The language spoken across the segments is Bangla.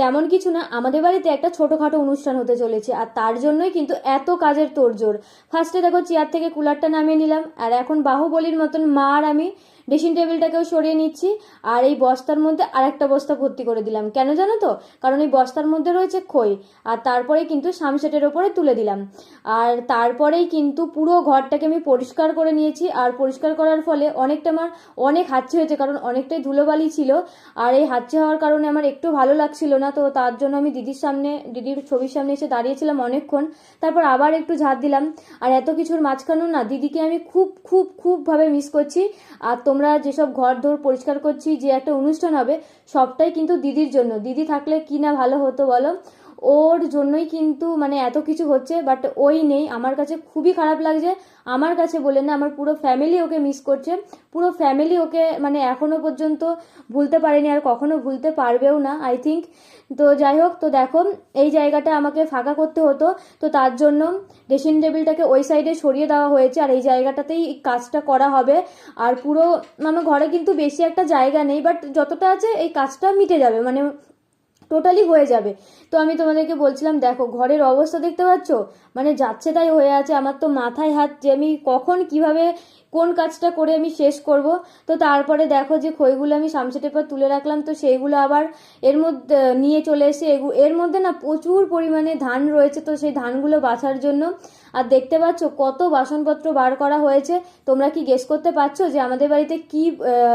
তেমন কিছু না, আমাদের বাড়িতে একটা ছোটোখাটো অনুষ্ঠান হতে চলেছে, আর তার জন্যই কিন্তু এত কাজের তোড়জোড়। ফার্স্টে দেখো চেয়ার থেকে কুলারটা নামিয়ে নিলাম, আর এখন বাহুবলীর মতন মা আর আমি ড্রেসিং টেবিলটাকেও সরিয়ে নিচ্ছি, আর এই বস্তার মধ্যে আরেকটা বস্তা ভর্তি করে দিলাম। কেন জানো তো? কারণ এই বস্তার মধ্যে রয়েছে খই, আর তারপরে কিন্তু সামসেটের ওপরে তুলে দিলাম। আর তারপরেই কিন্তু পুরো ঘরটাকে আমি পরিষ্কার করে নিয়েছি, আর পরিষ্কার করার ফলে অনেকটা আমার অনেক হাঁচি হয়েছে, কারণ অনেকটাই ধুলোবালি ছিল। আর এই হাঁচি হওয়ার কারণে আমার একটু ভালো লাগছিল না, তো তার জন্য আমি দিদির সামনে, দিদির ছবির সামনে এসে দাঁড়িয়েছিলাম অনেকক্ষণ। তারপর আবার একটু ঝাড় দিলাম। আর এত কিছুর মাঝখানেও না, দিদিকে আমি খুব খুব, খুবভাবে মিস করছি। আর তোমরা যেসব ঘর ধর পরিষ্কার করছি, যে একটা অনুষ্ঠান হবে, সবটাই কিন্তু দিদির জন্য। দিদি থাকলে কি না ভালো হতো বলো? ওর জন্যই কিন্তু মানে এত কিছু হচ্ছে বাট ওই নেই। আমার কাছে খুবই খারাপ লাগছে। আমার কাছে বলে না, আমার পুরো ফ্যামিলি ওকে মিস করছে। পুরো ফ্যামিলি ওকে মানে এখনও পর্যন্ত ভুলতে পারেনি আর কখনো ভুলতে পারবেও না আই থিঙ্ক তো যাই হোক, তো দেখো, এই জায়গাটা আমাকে ফাঁকা করতে হতো। তো তার জন্য ড্রেসিং টেবিলটাকে ওই সাইডে সরিয়ে দেওয়া হয়েছে আর এই জায়গাটাতেই কাজটা করা হবে। আর পুরো, আমার ঘরে কিন্তু বেশি একটা জায়গা নেই বাট যতটা আছে এই কাজটা মিটে যাবে। মানে টোটালি হয়ে যাবে। তো আমি তোমাদেরকে বলছিলাম, দেখো, ঘরের অবস্থা দেখতে পাচ্ছ? মানে যাচ্ছে তাই হয়ে আছে। আমার তো মাথায় হাত যে আমি কখন কীভাবে কোন কাজটা করে আমি শেষ করব। তো তারপরে দেখো যে খইগুলো আমি সামসেটের পর তুলে রাখলাম, তো সেইগুলো আবার এর মধ্যে নিয়ে চলে এসে এর মধ্যে না প্রচুর পরিমাণে ধান রয়েছে, তো সেই ধানগুলো বাছার জন্য। আর দেখতে পাচ্ছ কত বাসনপত্র বার করা হয়েছে। তোমরা কি গেস করতে পারছ যে আমাদের বাড়িতে কি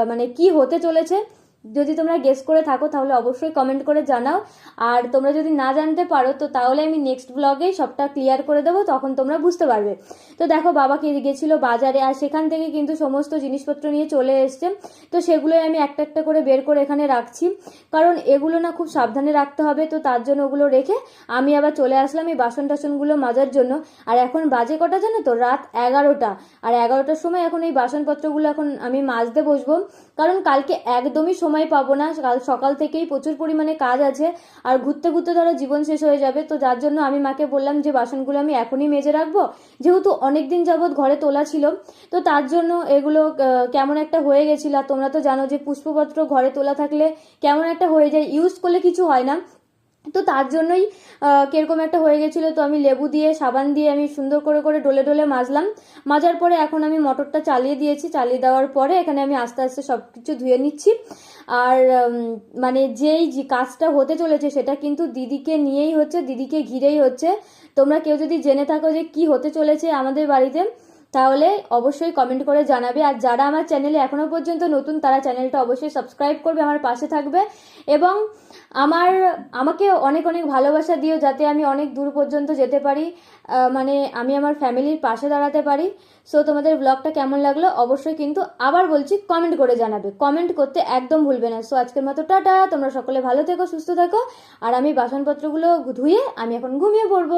মানে কি হতে চলেছে? যদি তোমরা গেস করে থাকো, তাহলে অবশ্যই কমেন্ট করে জানাও। আর তোমরা যদি না জানতে পারো, তো তাহলে আমি নেক্সট ব্লগেই সবটা ক্লিয়ার করে দেবো, তখন তোমরা বুঝতে পারবে। তো দেখো, বাবা বাবাকে গেছিল বাজারে, আর সেখান থেকে কিন্তু সমস্ত জিনিসপত্র নিয়ে চলে এসছে। তো সেগুলোই আমি একটা একটা করে বের করে এখানে রাখছি। কারণ এগুলো না খুব সাবধানে রাখতে হবে, তো তার জন্য ওগুলো রেখে আমি আবার চলে আসলাম এই বাসন টাসনগুলো মাজার জন্য। আর এখন বাজে কটা জানো তো? রাত এগারোটা। আর এগারোটার সময় এখন এই বাসনপত্রগুলো এখন আমি মাজতে বসবো। কারণ কালকে একদমই সময় পাবো না। কাল সকাল থেকেই প্রচুর পরিমাণে কাজ আছে আর ঘুরতে ঘুরতে ধরো জীবন শেষ হয়ে যাবে। তো যার জন্য আমি মাকে বললাম যে বাসনগুলো আমি এখনই মেজে রাখব। যেহেতু অনেক দিন যাবৎ ঘরে তোলা ছিল। তো তার জন্য এগুলো কেমন একটা হয়ে গেছিল। আর তোমরা তো জানো যে পুষ্পপত্র ঘরে তোলা থাকলে কেমন একটা হয়ে যায়। ইউজ করলে কিছু হয় না। তো তার জন্যই কীরকম একটা হয়ে গেছিল, তো আমি লেবু দিয়ে, সাবান দিয়ে আমি সুন্দর করে করে ডলে ডলে মাজলাম। মাজার পরে এখন আমি মটরটা চালিয়ে দিয়েছি। চালিয়ে দেওয়ার পরে এখানে আমি আস্তে আস্তে সব কিছু ধুয়ে নিচ্ছি। আর মানে যেই যে কাজটা হতে চলেছে সেটা কিন্তু দিদিকে নিয়েই হচ্ছে, দিদিকে ঘিরেই হচ্ছে। তোমরা কেউ যদি জেনে থাকো যে কি হতে চলেছে আমাদের বাড়িতে তাহলে অবশ্যই কমেন্ট করে জানাবে। আর যারা আমার চ্যানেলে এখনও পর্যন্ত নতুন, তারা চ্যানেলটা অবশ্যই সাবস্ক্রাইব করবে, আমার পাশে থাকবে। এবং আমার, আমাকে অনেক অনেক ভালোবাসা দিও যাতে আমি অনেক দূর পর্যন্ত যেতে পারি মানে আমি আমার ফ্যামিলির পাশে দাঁড়াতে পারি। সো তোমাদের ব্লগটা কেমন লাগল অবশ্যই কিন্তু আবার বলছি কমেন্ট করে জানাবে। কমেন্ট করতে একদম ভুলবে না। সো আজকের মতো টাটা, তোমরা সকলে ভালো থেকো, সুস্থ থেকো। আর আমি বাসনপত্রগুলো ধুয়ে আমি এখন ঘুমিয়ে পড়ব।